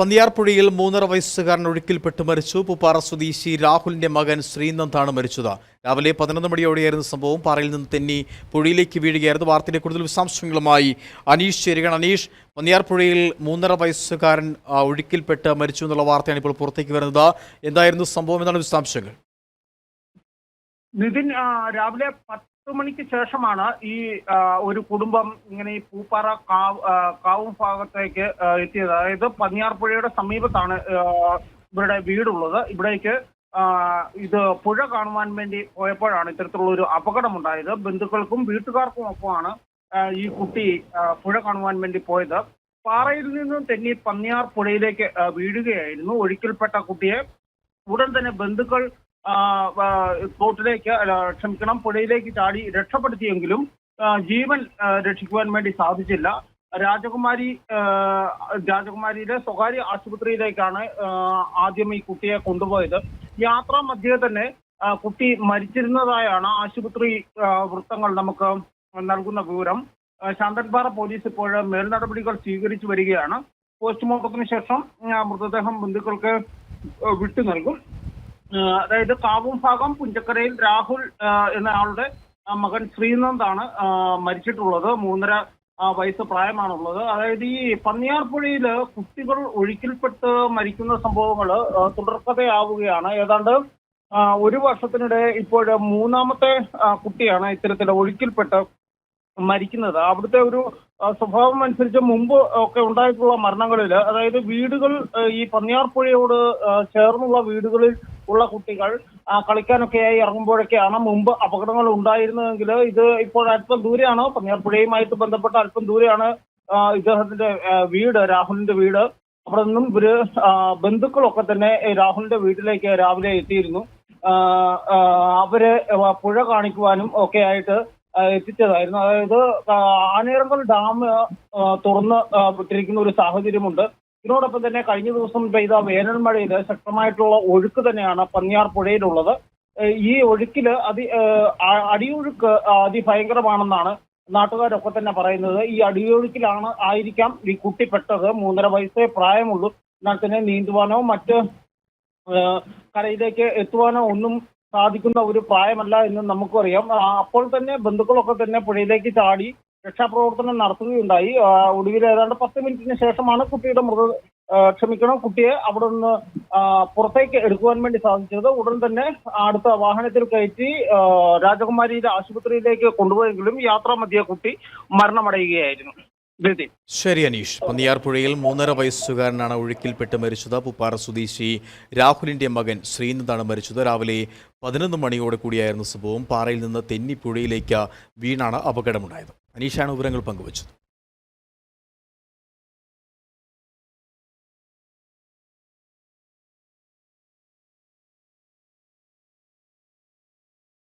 പന്നിയാർപ്പുഴയിൽ മൂന്നര വയസ്സുകാരൻ ഒഴുക്കിൽപ്പെട്ട് മരിച്ചു. പുപ്പാറ സ്വദേശി രാഹുലിന്റെ മകൻ ശ്രീനന്ദാണ് മരിച്ചത്. രാവിലെ പതിനൊന്ന് മണിയോടെയായിരുന്നു സംഭവം. പാറയിൽ നിന്ന് തെന്നി പുഴയിലേക്ക് വീഴുകയായിരുന്നു. വാർത്തയുടെ കൂടുതൽ വിശദാംശങ്ങളുമായി അനീഷ് ചേരുകയാണ്. അനീഷ് പന്നിയാർപ്പുഴയിൽ മൂന്നര വയസ്സുകാരൻ ഒഴുക്കിൽപ്പെട്ട് മരിച്ചു എന്നുള്ള വാർത്തയാണ് ഇപ്പോൾ പുറത്തേക്ക് വരുന്നത്. എന്തായിരുന്നു സംഭവം? എന്നാണ് വിശദാംശങ്ങൾ? നിതിൻ രാവിലെ പത്ത് മണിക്ക് ശേഷമാണ് ഈ ഒരു കുടുംബം ഇങ്ങനെ ഈ പൂപ്പാറ കാവ് കാവ് ഭാഗത്തേക്ക് എത്തിയത്. അതായത് പന്നിയാർപ്പുഴയുടെ സമീപത്താണ് ഇവരുടെ വീടുള്ളത്. ഇവിടേക്ക് ഇത് പുഴ കാണുവാൻ വേണ്ടി പോയപ്പോഴാണ് ഇത്തരത്തിലുള്ള ഒരു അപകടമുണ്ടായത്. ബന്ധുക്കൾക്കും വീട്ടുകാർക്കും ഒപ്പമാണ് ഈ കുട്ടി പുഴ കാണുവാൻ വേണ്ടി പോയത്. പാറയിൽ നിന്നും തെന്നി പന്നിയാർ പുഴയിലേക്ക് വീഴുകയായിരുന്നു. ഒഴുക്കിൽപ്പെട്ട കുട്ടിയെ ഉടൻ തന്നെ ബന്ധുക്കൾ തോട്ടിലേക്ക് അല്ല, ക്ഷമിക്കണം പുഴയിലേക്ക് ചാടി രക്ഷപ്പെടുത്തിയെങ്കിലും ജീവൻ രക്ഷിക്കുവാൻ വേണ്ടി സാധിച്ചില്ല. രാജകുമാരി രാജകുമാരിയുടെ സ്വകാര്യ ആശുപത്രിയിലേക്കാണ് ആദ്യം ഈ കുട്ടിയെ കൊണ്ടുപോയത്. യാത്രാ മധ്യേ തന്നെ കുട്ടി മരിച്ചിരുന്നതായാണ് ആശുപത്രി വൃത്തങ്ങൾ നമുക്ക് നൽകുന്ന വിവരം. ശാന്തൻപാറ പോലീസ് ഇപ്പോൾ മേൽനടപടികൾ സ്വീകരിച്ചു വരികയാണ്. പോസ്റ്റ്മോർട്ടത്തിന് ശേഷം മൃതദേഹം ബന്ധുക്കൾക്ക് വിട്ടു നൽകും. അതായത് കാവും ഭാഗം പുഞ്ചക്കരയിൽ രാഹുൽ എന്ന ആളുടെ മകൻ ശ്രീനന്ദാണ് മരിച്ചിട്ടുള്ളത്. മൂന്നര വയസ്സ് പ്രായമാണുള്ളത്. അതായത് ഈ പന്നിയാർപ്പുഴയിൽ കുട്ടികൾ ഒഴുക്കിൽപ്പെട്ട് മരിക്കുന്ന സംഭവങ്ങൾ തുടർക്കഥയാവുകയാണ്. ഏതാണ്ട് ഒരു വർഷത്തിനിടെ ഇപ്പോൾ മൂന്നാമത്തെ കുട്ടിയാണ് ഇത്തരത്തിൽ ഒഴുക്കിൽപ്പെട്ട് മരിക്കുന്നത്. അവിടുത്തെ ഒരു സ്വഭാവം അനുസരിച്ച് മുമ്പ് ഒക്കെ ഉണ്ടായിട്ടുള്ള മരണങ്ങളിൽ അതായത് വീടുകൾ ഈ പന്നിയാർപ്പുഴയോട് ചേർന്നുള്ള വീടുകളിൽ ഉള്ള കുട്ടികൾ കളിക്കാനൊക്കെയായി ഇറങ്ങുമ്പോഴൊക്കെയാണ് മുമ്പ് അപകടങ്ങൾ ഉണ്ടായിരുന്നതെങ്കിൽ ഇത് ഇപ്പോൾ അല്പം ദൂരെയാണ്. പന്നിയാർപ്പുഴയുമായിട്ട് ബന്ധപ്പെട്ട അല്പം ദൂരെയാണ് ഇദ്ദേഹത്തിന്റെ വീട് രാഹുലിന്റെ വീട്. അവിടെ നിന്നും ഇവർ ബന്ധുക്കളൊക്കെ തന്നെ രാഹുലിന്റെ വീട്ടിലേക്ക് രാവിലെ എത്തിയിരുന്നു. അവർ പുഴ കാണിക്കുവാനും ഒക്കെ ആയിട്ട് എത്തിച്ചതായിരുന്നു. അതായത് ആനയിറങ്കൽ ഡാം തുറന്ന് വിട്ടിരിക്കുന്ന ഒരു സാഹചര്യമുണ്ട്. ഇതിനോടൊപ്പം തന്നെ കഴിഞ്ഞ ദിവസം പെയ്ത വേനൽ മഴയിൽ ശക്തമായിട്ടുള്ള ഒഴുക്ക് തന്നെയാണ് പന്നിയാർ പുഴയിലുള്ളത്. ഈ ഒഴുക്കിൽ അതി അടിയൊഴുക്ക് അതിഭയങ്കരമാണെന്നാണ് നാട്ടുകാരൊക്കെ തന്നെ പറയുന്നത്. ഈ അടിയൊഴുക്കിലാണ് ആയിരിക്കാം ഈ കുട്ടി പെട്ടത് മൂന്നര വയസ്സേ പ്രായമുള്ളൂ. എന്നാൽ തന്നെ നീന്തുവാനോ മറ്റ് കരയിലേക്ക് എത്തുവാനോ ഒന്നും സാധിക്കുന്ന ഒരു പ്രായമല്ല എന്ന് നമുക്കറിയാം. അപ്പോൾ തന്നെ ബന്ധുക്കളൊക്കെ തന്നെ പുഴയിലേക്ക് ചാടി രക്ഷാപ്രവർത്തനം നടത്തുകയുണ്ടായി. ഒടുവിൽ ഏതാണ്ട് പത്ത് മിനിറ്റിന് ശേഷമാണ് കുട്ടിയുടെ മൃത ക്ഷമിക്കണം കുട്ടിയെ അവിടെ നിന്ന് പുറത്തേക്ക് എടുക്കുവാൻ വേണ്ടി സാധിച്ചത്. ഉടൻ തന്നെ അടുത്ത വാഹനത്തിൽ കയറ്റി രാജകുമാരിയുടെ ആശുപത്രിയിലേക്ക് കൊണ്ടുപോയെങ്കിലും യാത്രാമധ്യേ കുട്ടി മരണമടയുകയായിരുന്നു. ശരി അനീഷ് പന്നിയാർപ്പുഴയിൽ മൂന്നര വയസ്സുകാരനാണ് ഒഴുക്കിൽപ്പെട്ട് മരിച്ചത്. പുപ്പാറ സ്വദേശി രാഹുലിന്റെ മകൻ ശ്രീനന്ദാണ് മരിച്ചത്. രാവിലെ പതിനൊന്ന് മണിയോടെ കൂടിയായിരുന്നു സംഭവം. പാറയിൽ നിന്ന് തെന്നി പുഴയിലേക്ക് വീണാണ് അപകടമുണ്ടായത്. അനീഷാണ് വിവരങ്ങൾ പങ്കുവച്ചത്.